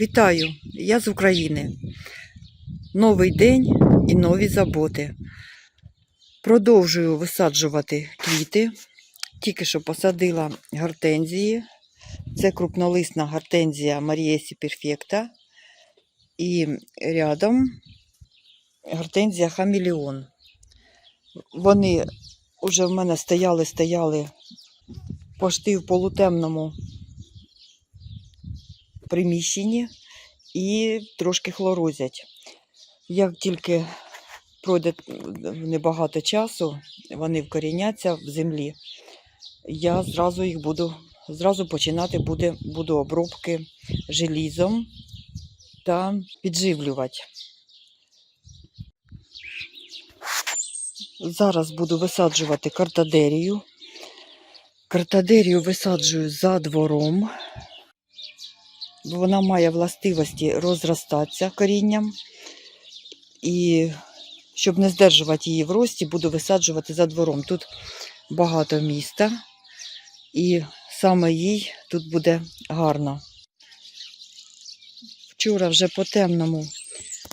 Вітаю! Я з України. Новий день і нові заботи. Продовжую висаджувати квіти. Тільки що посадила гортензії. Це крупнолисна гортензія Марієсі Перфекта. І рядом гортензія Хамелеон. Вони вже в мене стояли, стояли пошти в полутемному приміщенні і трошки хлорозять. Як тільки пройде небагато часу, вони вкоріняться в землі, я зразу їх буду, зразу починати буде, буду обробки желізом та підживлювати. Зараз буду висаджувати картадерію. Картадерію висаджую за двором. Бо Вона має властивості розростатися корінням. І щоб не здержувати її в рості, буду висаджувати за двором. Тут багато міста, і саме їй тут буде гарно. Вчора вже по темному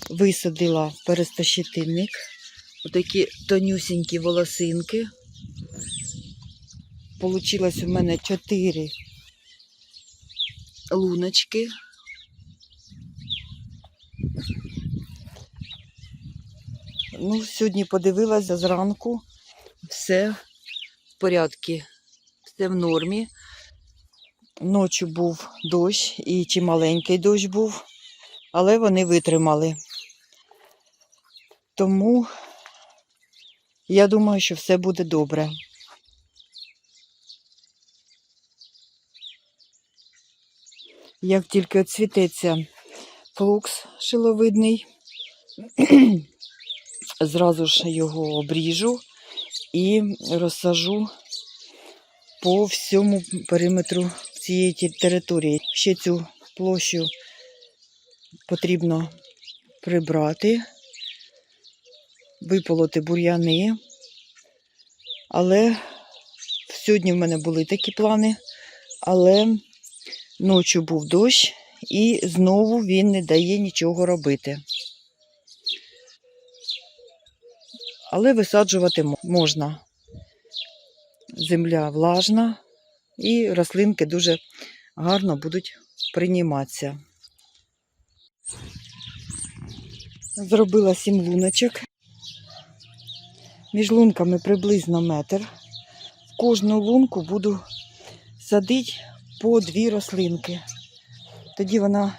висадила перестащитинник. Отакі тонюсінькі волосинки. Получилось у мене 4 луночки. Ну, сьогодні подивилася зранку. Все в порядку, все в нормі. Ночі був дощ і чималенький дощ був, але вони витримали. Тому я думаю, що все буде добре. Як тільки оцвітеться флукс шиловидний, зразу ж його обріжу і розсажу по всьому периметру цієї території. Ще цю площу потрібно прибрати, виполоти бур'яни. Але сьогодні в мене були такі плани, але ночі був дощ і знову він не дає нічого робити. Але висаджувати можна. Земля влажна і рослинки дуже гарно будуть прийматися. Зробила сім луночок. Між лунками приблизно метр. В кожну лунку буду садити по дві рослинки. Тоді вона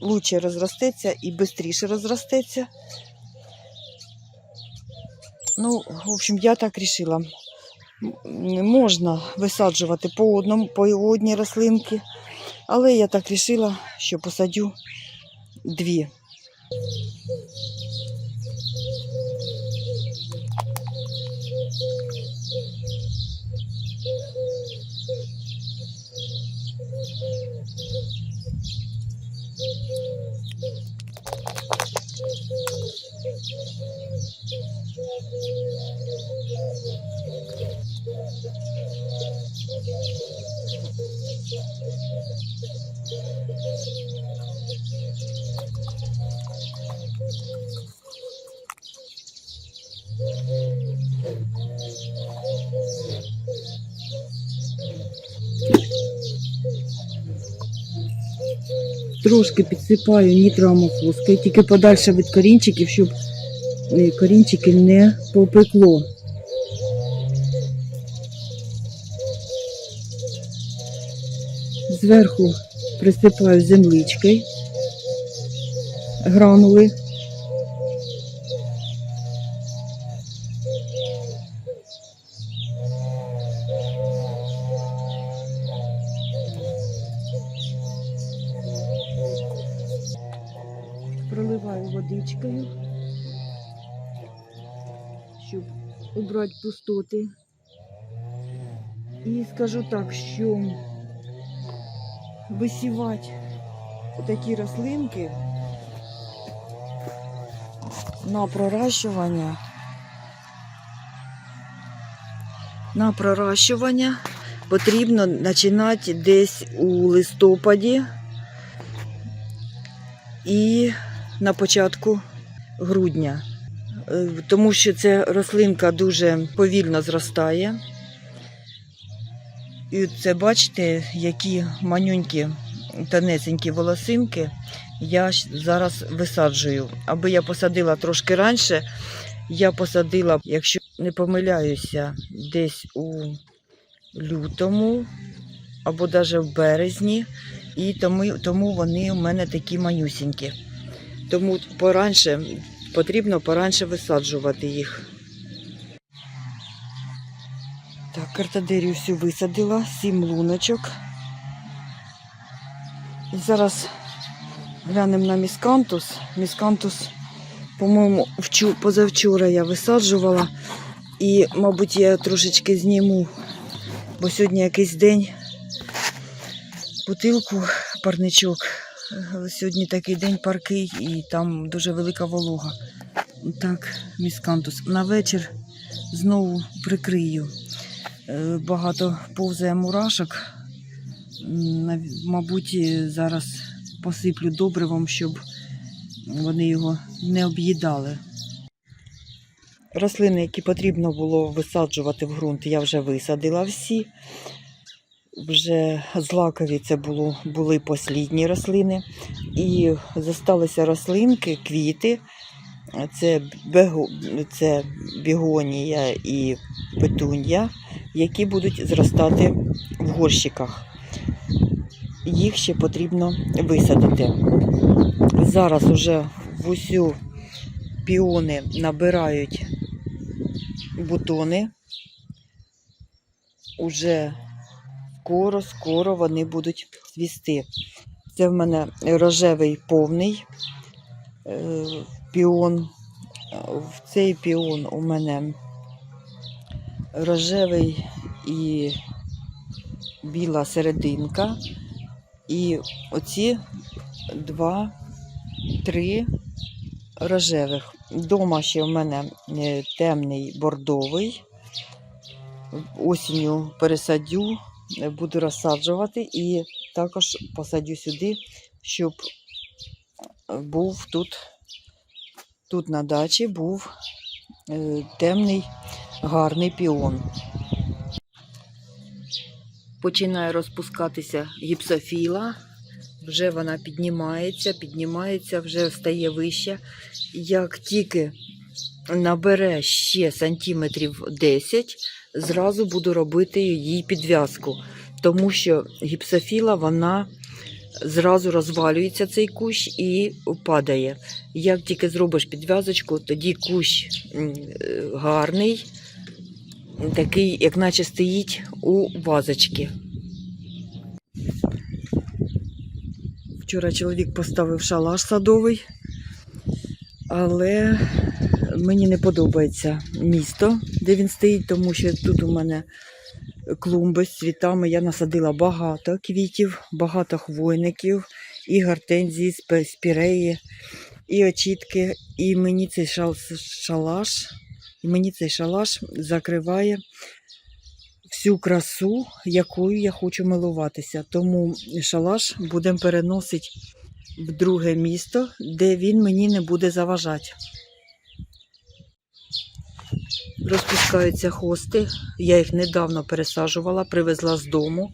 лучше розростеться і швидше розростеться. Ну, в общем, я так рішила. Можна висаджувати по одному, по одній рослинці, але я так рішила, що посадю дві. Трошки підсипаю нітроамофоскою, тільки подальше від корінчиків, щоб е, корінчики не попекло. Зверху присипаю землички, гранули. Водичкою, щоб убрати пустоти. І скажу так, що висівати такі рослинки на проращування. На проращування потрібно починати десь у листопаді і на початку грудня. Е, Тому що ця рослинка дуже повільно зростає. І це бачите, які манюнькі тонесенькі волосинки я зараз висаджую. Аби я посадила трошки раніше, я посадила, якщо не помиляюся, десь у лютому або навіть в березні, і тому, тому вони у мене такі манюсінькі. Тому пораньше, потрібно пораньше висаджувати їх. Так, картадерію всю висадила, сім луночок. І зараз глянемо на міскантус. Міскантус, по-моєму, позавчора я висаджувала. І, мабуть, я трошечки зніму, бо сьогодні якийсь день бутилку, парничок. Сьогодні такий день паркий і там дуже велика волога. Так, міскантус. На вечір знову прикрию. Е, Багато повзає мурашок. Мабуть, зараз посиплю добривом, щоб вони його не об'їдали. Рослини, які потрібно було висаджувати в ґрунт, я вже висадила всі. Вже злакові це було, були послідні рослини. І зосталися рослинки, квіти. Це, бего, це бігонія і петунія, які будуть зростати в горщиках. Їх ще потрібно висадити. Зараз уже в усю піони набирають бутони. Уже скоро, скоро вони будуть цвісти. Це в мене рожевий повний е, піон. В цей піон у мене рожевий і біла серединка. І оці два, три рожевих. Дома ще в мене е, темний бордовий. Осінню пересадю, буду розсаджувати і також посадю сюди, щоб був тут, тут на дачі був е, темний гарний піон. Починає розпускатися гіпсофіла. Вже вона піднімається, піднімається, вже стає вище. Як тільки набере ще сантиметрів 10, зразу буду робити їй підв'язку, тому що гіпсофіла вона зразу розвалюється цей кущ і падає. Як тільки зробиш підв'язочку, тоді кущ е, гарний, такий, як наче стоїть у вазочці. Вчора чоловік поставив шалаш садовий, але мені не подобається місто, де він стоїть, тому що тут у мене клумби з цвітами. Я насадила багато квітів, багато хвойників, і гортензії, спіреї, і очітки. І мені цей шалаш, і мені цей шалаш закриває всю красу, якою я хочу милуватися. Тому шалаш будемо переносити в друге місто, де він мені не буде заважати. Розпускаються хости. Я їх недавно пересаджувала, привезла з дому.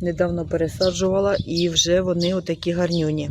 Недавно пересаджувала і вже вони отакі гарнюні.